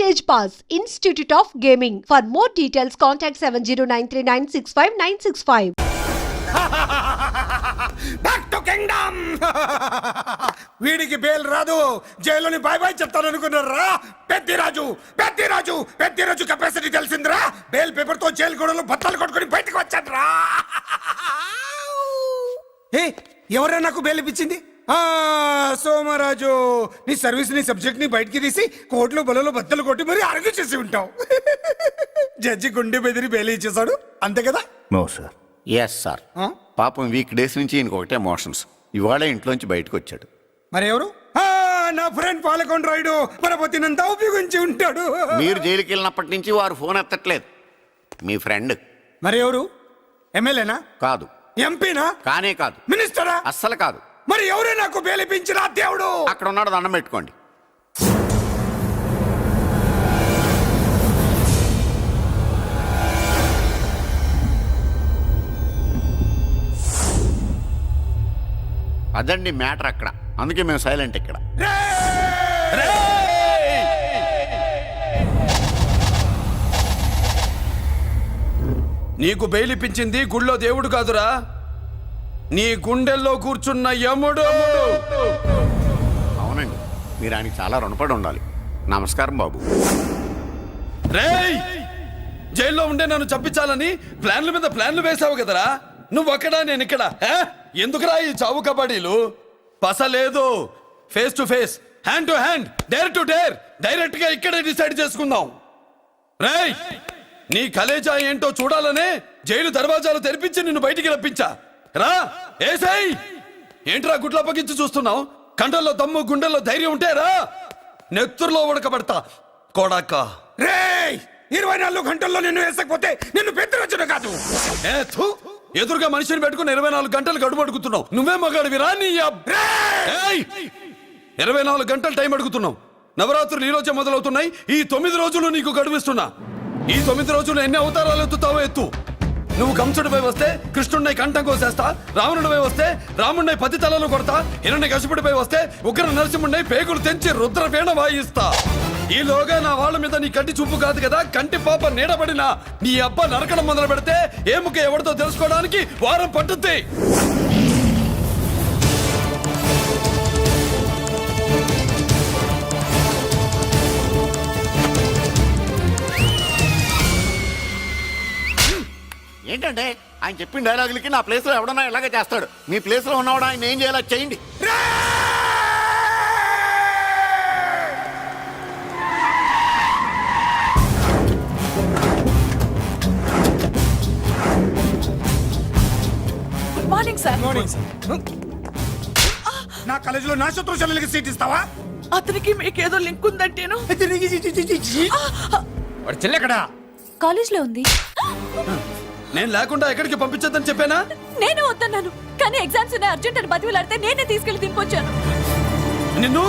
Stage pass institute of gaming for more details contact seven zero nine three nine six five nine six five back to kingdom వీడికి bail రాదు. జైలుని bye bye చెప్తాను అనుకున్నారా Peddiraju Peddiraju Peddiraju capacity తెలిసిందిరా? Bail పేపర్తో జైలు గోడలో బత్తాలు కొట్టుకుని బయటకు వచ్చాడ్రా. ఏ ఎవరైనా నాకు బెయిల్ ఇప్పించింది? సోమరాజు నీ సర్వీస్ నీ సబ్జెక్ట్ని బయటికి తీసి కోట్లు బలలో బద్దలు కొట్టి మరి అరుగు చేసి ఉంటావు. జడ్జి గుండె బెదిరి బెయిల్ ఇచ్చేసాడు అంతే కదా? No sir. ఎస్ సార్ ఆ? పాపం వీక్ డేస్ నుంచి ఈయనకు ఒకటే మోషన్స్ ఇవాళ ఇంట్లోంచి బయటకు వచ్చాడు. మరి ఎవరు ఆ, నా ఫ్రెండ్ పాలకొండ రాయుడు పరపతినంతా ఉపయోగించి ఉంటాడు. మీరు జైలుకి వెళ్ళినప్పటి నుంచి వారు ఫోన్ ఎత్తట్లేదు. మీ ఫ్రెండ్ మరి ఎవరు ఎమ్మెల్యేనా కాదు. ఎంపీనా కానే కాదు. మినిస్టరా అస్సలు కాదు. మరి ఎవరే నాకు బేలిపించిన దేవుడు? అక్కడ ఉన్నాడు దండం పెట్టుకోండి. అదండి మ్యాటర్ అక్కడ. అందుకే మేము సైలెంట్ ఇక్కడ. నీకు బెయిలిపించింది గుళ్ళో దేవుడు కాదురా. నీ గుండెల్లో కూర్చున్న యముడు. అవునండి. మీరు ఆయనకి చాలా రుణపడి ఉండాలి. నమస్కారం బాబు. రేయ్! జైల్లో ఉండే నన్ను చంపించాలని ప్లాన్ల మీద ప్లాన్లు వేసావు కదరా? నువ్వు అక్కడా నేను ఇక్కడ? ఎందుకురా ఈ చావు కబడ్డీలు? పస లేదు. Face to face hand to hand dare to dare డైరెక్ట్గా ఇక్కడే డిసైడ్ చేసుకుందాం. రేయ్! నీ కలేజా ఏంటో చూడాలనే జైలు దర్వాజాలు తెరిపించి నిన్ను బయటికి రప్పించా. రా ఏసై! ఏంట్రా గుడ్ల పగించి చూస్తున్నావు? కండల్లో దమ్ము గుండెల్లో ధైర్యం ఉంటే రా! నెత్తురులో ఉడకబడతా కొడక! రేయ్! ఇరవై నాలుగు గంటల్లో నిన్ను వేసకపోతే నిన్ను పెద్దరొచ్చుడు కాదు. ఏ థు, ఎదురుగా మనిషిని పెట్టుకుని ఇరవై నాలుగు గంటలు గడుపు అడుగుతున్నావు. నువ్వే మగాడివి రా నీ! ఇరవై నాలుగు గంటలు టైం అడుగుతున్నావు. నవరాత్రులు ఈ రోజే మొదలవుతున్నాయి. ఈ తొమ్మిది రోజులు నీకు గడువిస్తున్నా. ఈ తొమ్మిది రోజులు ఎన్ని అవతారాలు ఎత్తుతావో ఎత్తు. నువ్వు కంసుడిపై వస్తే కృష్ణుడిని కంఠం కోసేస్తా రావణుడిపై వస్తే రాముడిని పది తలలు కొడతా హిరణ్య కశిపుడిపై వస్తే ఉగ్ర నరసింహుడిని పేగులు తెంచి రుద్రపీణ వాయిస్తా. ఈలోగా నా వాళ్ళ మీద నీ కంటి చూపు కాదు కదా కంటి పాప నీడబడిన నీ అబ్బ నరకడం మొదలు పెడితే ఏముక ఎవరితో తెలుసుకోవడానికి వారం పట్టుద్ది. ఏంటంటే ఆయన చెప్పిన డైలాగులకి నా ప్లేస్లో ఎవడన్నా ఇలాగే చేస్తాడు. మీ ప్లేస్లో ఉన్నవాడు ఆయన ఏం చేయాలో చేయండి. గుడ్ మార్నింగ్ సార్ నా కాలేజీలో నా శత్రు చెల్లెలకి సీట్ ఇస్తావా? అతనికి మీకేదో లింక్ ఉందంటేను. వాడు చెల్లెక్కడా కాలేజ్లో ఉంది. నేను లేకుండా ఎక్కడికి పంపించొద్దని చెప్పానా? నేను వద్దన్నాను. కానీ ఎగ్జామ్స్ ఉన్నాయి అర్జెంట్ అని బతిలాడితే నేనే తీసుకెళ్ళి దింపొచ్చాను. నిన్ను?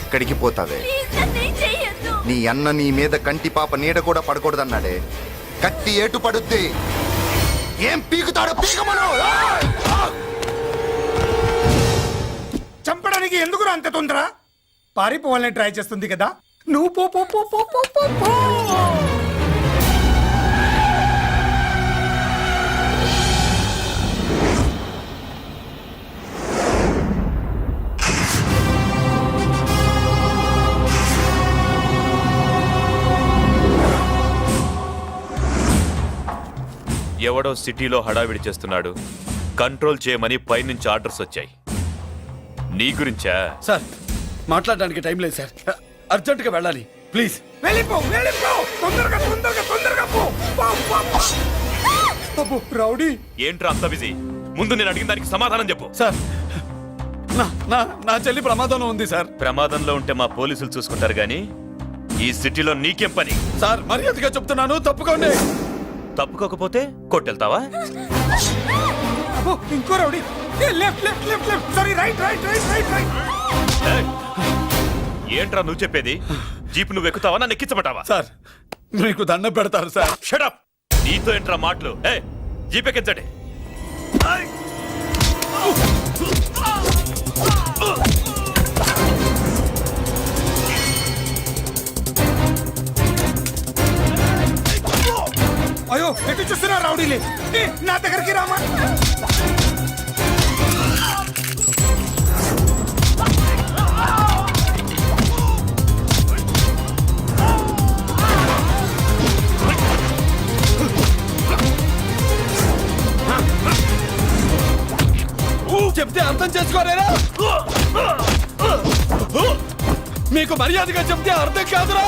ఎక్కడికి పోతావే? నీ అన్న నీ మీద కంటి పాప నీడ కూడా పడకూడదన్నాడే. కత్తి ఏటు పడుద్ది ఏం పీకుతాడో పీకమను. ఏయ్! ఎందుకు అంత తొందర? పారిపోవాలని ట్రై చేస్తుంది కదా. నువ్వు పో పో పో పో పో పో పో. ఎవడో సిటీలో హడావిడి చేస్తున్నాడు. కంట్రోల్ చేయమని పైనుంచి ఆర్డర్స్ వచ్చాయి. నీ గురించా? సార్ మాట్లాడడానికి టైం లేదు సార్. అర్జెంటుగా వెళ్ళాలి. ప్లీజ్. వెళ్ళిపో వెళ్ళిపో. తొందరగా తొందరగా తొందరగా పో. పో, పో, పో. అబ్బో, రౌడీ. ఏంట్రా అంత బిజీ? ముందు నేను అడిగిన దానికి సమాధానం చెప్పు. సార్ నా నా నా చెల్లి ప్రమాదంలో ఉంది సార్. ప్రమాదంలో ఉంటే మా పోలీసులు చూసుకుంటారు గాని ఈ సిటీలో నీకేం పని? సార్ మర్యాదగా చెప్తున్నాను తప్పుకోండి. తప్పుకోకపోతే కొట్టెళ్తావా? అబ్బో, ఇంకో rowdy. Left left left left. Sorry right right right right right! ఏంట్రా నువ్వు చెప్పేది? జీప్ నువ్వు ఎక్కుతావా? నన్ను ఎక్కించమంటావా? సార్ మీకు దండం పెడతారు సార్. షడప్ నీతో ఏంట్రా మాటలు? ఏ జీపెక్కించండి అయ్యో ఎటు చూస్తున్నా రౌడీలే? ఏ, నా దగ్గరికి రామా? చెప్తే అర్థం చేసుకోలేరా? మీకు మర్యాదగా చెప్తే అర్థం కాదురా?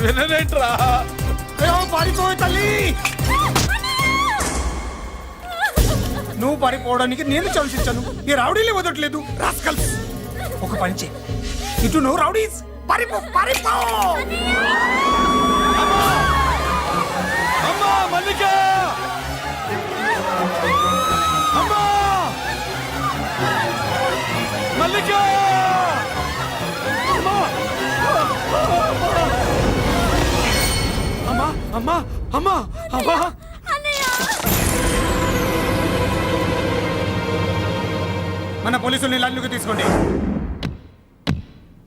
వినలేట్రా. తల్లి. నువ్వు పారిపోవడానికి నేను ఇచ్చాను. ఈ రౌడీలే వదలట్లేదు. రాస్కల్స్ ఒక పని చేయి. ఇటు నువ్వు రౌడీస్. పారిపో పారిపో. అమ్మా మల్లిక! మల్లిక అమ్మా అమ్మా అమ్మా అమ్మా మన పోలీసుల్ని లైన్లోకి తీసుకోండి.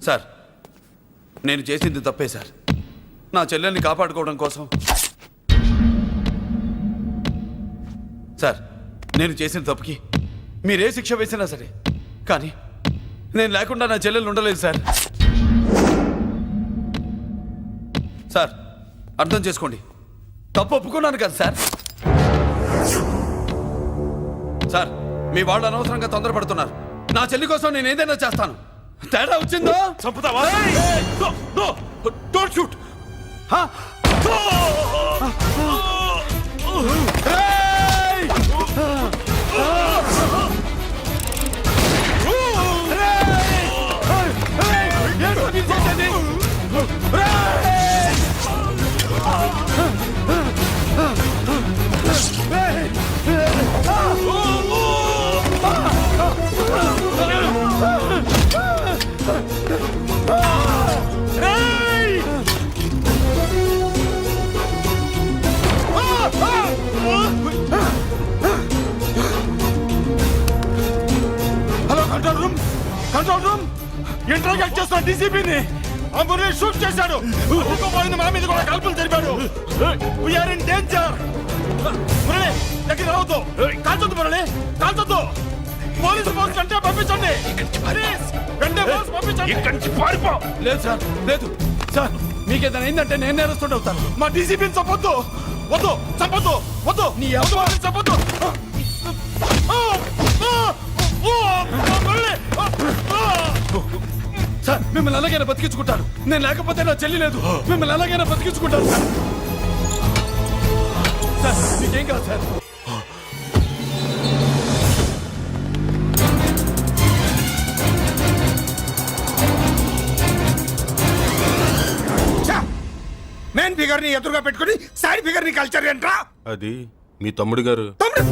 సార్ నేను చేసింది తప్పే సార్. నా చెల్లెల్ని కాపాడుకోవడం కోసం. సార్ నేను చేసిన తప్పుకి మీరే శిక్ష వేసినా సరే కానీ నేను లేకుండా నా చెల్లెలు ఉండలేదు సార్. సార్ అర్థం చేసుకోండి. తప్పు ఒప్పుకున్నాను కదా సార్. సార్ మీ వాళ్ళు అనవసరంగా తొందరపడుతున్నారు. నా చెల్లి కోసం నేను ఏదైనా చేస్తాను. తేడా వచ్చిందో? చంపుతావా? Don't shoot! Control room. Control room. Interrogate చేస్తున్న డీసీపీని అంబుని షూట్ చేశాడు పోయింది మా మీద కూడా కాల్పులు జరిపాడు వీఆర్ ఇన్ డేంజర్ మురళి దగ్గర రావద్దు. కాల్చొద్దు మురళి కాల్చొద్దు. పోలీసు ఫోర్స్ అంటే పంపించండి. ప్లీజ్ వెంటనే ఫోర్స్ పంపించండి. ఇక్కడి నుంచి పారిపో లేదు సార్ లేదు. సార్ మీకు ఏదైనా అయిందంటే నేను నేరస్తుండే అవుతాను. మా డీసీపీని చంపొద్దు. వద్దు చంపొద్దు వద్దు. నీ వాళ్ళని చంపొద్దు! మురళి! సార్ మిమ్మల్ని అలాగైనా బతికించుకుంటాను నేను లేకపోతే నా చెల్లి లేదు. మిమ్మల్ని అలాగైనా బతికించుకుంటాను సార్ సార్ మీకేం కాదు సార్? మెయిన్ ఫిగర్ని ఎదురుగా పెట్టుకుని సైడ్ ఫిగర్ని కల్చర్ ఏంట్రా? అది మీ తమ్ముడు గారు. తమ్ముడు!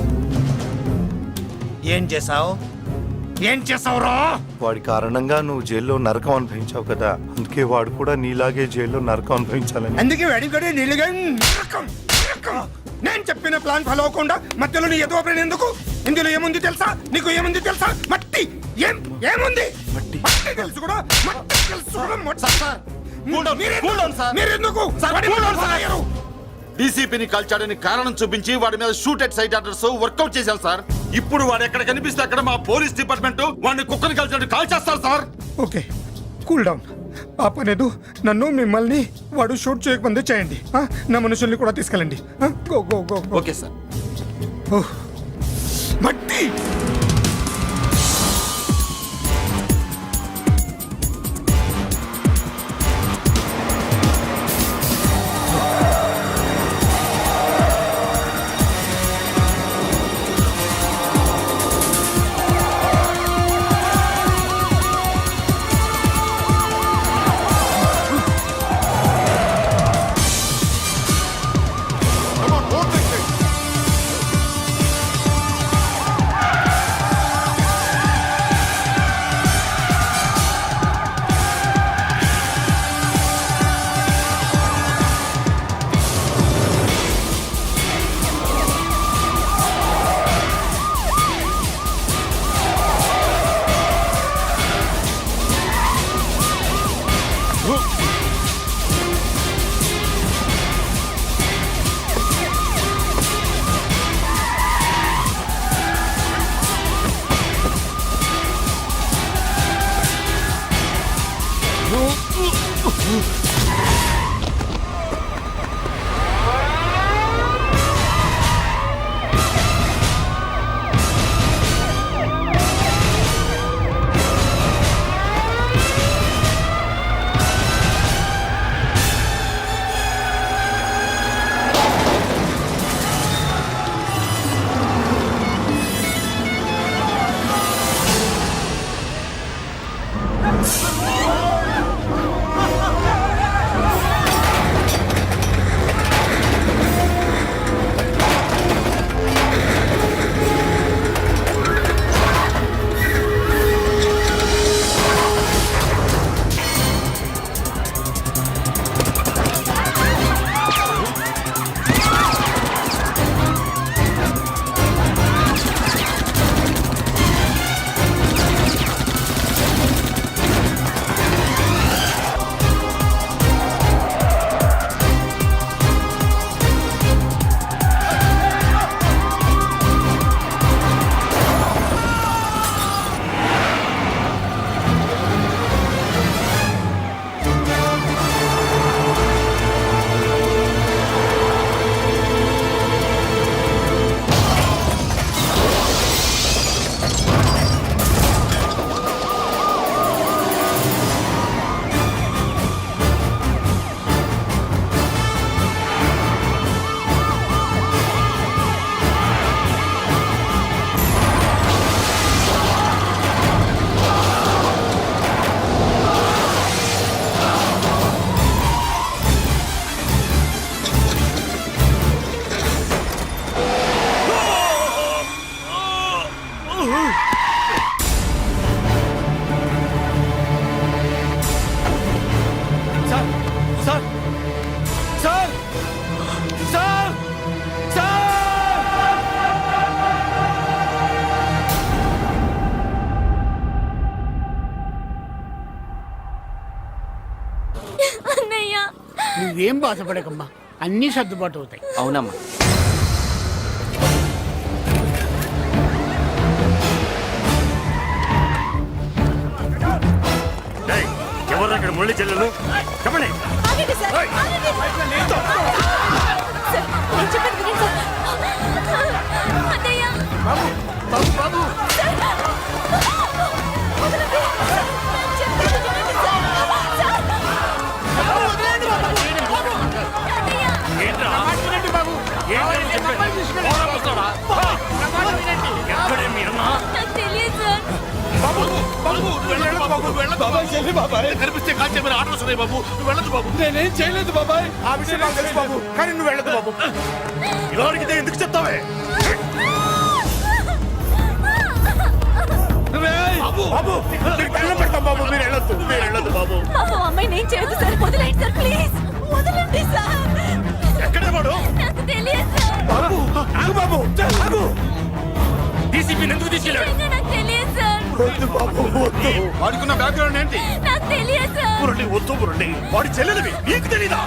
ఏం చేసావు ఏం చేసావురా? వాడి కారణంగా నువ్వు జైల్లో నరకం అనుభవించావు కదా. అందుకే వాడు కూడా నీలాగే జైల్లో నరకం అనుభవించాలని. అందుకే వెడిగడి నీళ్ళుగా నరకం, నరకం. నేను చెప్పిన ప్లాన్ ఫాలో అవ్వకుండా మధ్యలో నీ ప్లాన్ ఎందుకు? ఇందులో ఏముంది తెలుసా? నీకు ఏముంది తెలుసా? మట్టి. ఏం ఏముంది? మట్టి. మట్టి తెలుసు కూడా మట్టి తెలుసు కూడా మట్టి. Cool down, మీరెందుకు? sir. మీరెందుకు? down, మీద sir. అయ్యారు. డీసీపీని కాల్చాడని కారణం చూపించి వాడి మీద shoot at sight orders workout చేశారు సార్. ఇప్పుడు వాడు ఎక్కడ కనిపిస్తే అక్కడ మా పోలీస్ డిపార్ట్మెంట్ వాడిని కుక్కని కలిసినట్టు కాల్ చేస్తారు సార్. Okay cool down. ఆ పనేదు నన్ను మిమ్మల్ని వాడు షూట్ చేయకముందే చేయండి? నా మనుషుల్ని కూడా తీసుకెళ్ళండి. Okay sir. మట్టి! Ooh. బాధపడకమ్మా. అన్నీ సర్దుబాటు అవుతాయి. అవునమ్మా. ఎవరు అక్కడ మురళి చెల్లెలు? చెప్పండి. ఆగండి సార్ ఆగండి. కనిపిస్తే కాల్చే మీరు ఆటోస్ ఉన్నాయి బాబు నువ్వు వెళ్ళదు బాబు నేనేం చేయలేదు బాబాయ్ ఆ విషయం నాకు తెలుసు బాబు కానీ నువ్వు వెళ్ళదు బాబు ఇలా అడిగితే ఎందుకు చెప్తావే రేయ్! బాబు పెడతాం బాబు మీరు వెళ్ళొద్దు మీరు వెళ్ళొద్దు బాబు. అమ్మాయి నేను చేయదు సార్. వదిలేండి సార్ ప్లీజ్. వదలండి సార్. బాబు ఆగు బాబు ఆగు. డీసీపీని ఎందుకు తీసుకెళ్ళాడు? వద్దు బాబు వద్దు. వాడుకున్న బ్యాక్గ్రౌండ్ ఏంటి? నాకు తెలియదు. మురళి వద్దు మురళి వాడి చెల్లెలివి నీకు తెలీదా?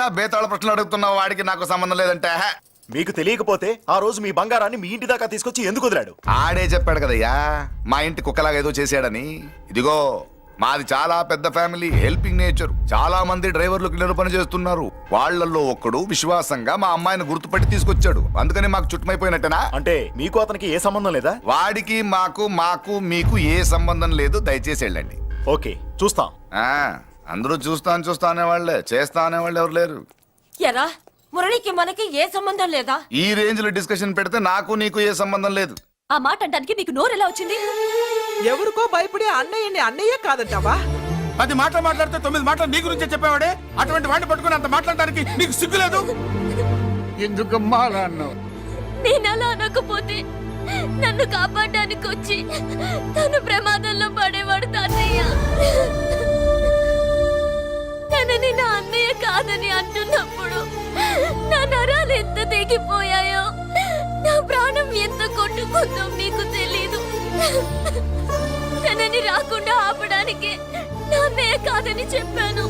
ఏంటయ్యా బేతాళ ప్రశ్నలు అడుగుతున్నావు వాడికి నాకు సంబంధం లేదంటే. మీకు తెలియకపోతే ఆ రోజు మీ బంగారాన్ని మీ ఇంటి దాకా తీసుకొచ్చి ఎందుకు వదిలాడు? ఆడే చెప్పాడు కదయ్యా మా ఇంటి కుక్కలాగా ఏదో చేశాడని. ఇదిగో మాది చాలా పెద్ద ఫ్యామిలీ హెల్పింగ్ నేచర్. చాలా మంది డ్రైవర్లు క్లీనర్ పని చేస్తున్నారు. వాళ్ళల్లో ఒక్కడు విశ్వాసంగా మా అమ్మాయిని గుర్తుపట్టి తీసుకొచ్చాడు. అందుకని మాకు చుట్టుమైపోయినట్టేనా? అంటే మీకు అతనికి ఏ సంబంధం లేదా? వాడికి మాకు మాకు మీకు ఏ సంబంధం లేదు దయచేసి వెళ్ళండి. ఓకే చూస్తాం. ఆ, అందరూ చూస్తాను చూస్తా అనేవాళ్ళే చేస్తా అనేవాళ్ళు ఎవరు లేరు. ఎరా మురళికి మనకి ఏ సంబంధం లేదా? ఈ రేంజ్లో డిస్కషన్ పెడితే నాకు నీకు ఏ సంబంధం లేదు. ఆ మాట అంటానికి నీకు నోరు ఎలా వచ్చింది? ఎవరికో భయపడే అన్నయ్యని అన్నయ్య కాదంటావా? పది మాటలు మాట్లాడితే తొమ్మిది మాటలు నీ గురించే చెప్పేవాడే? అటువంటి వాడిని పట్టుకుని అంత మాట్లాడడానికి నీకు సిగ్గులేదు ఎందుకమ్మా అలా అన్నావు? నేను అలా అనకపోతే నన్ను కాపాడడానికి వచ్చి తను ప్రమాదంలో పడేవాడు తాతయ్య. నా అన్నయ్య కాదని అంటున్నప్పుడు నా నరాలు ఎంత తెగిపోయాయో నా ప్రాణం ఎంత కొట్టుకుందో మీకు తెలీదు. తనని రాకుండా ఆపడానికి నా అన్నయ్య కాదని చెప్పాను.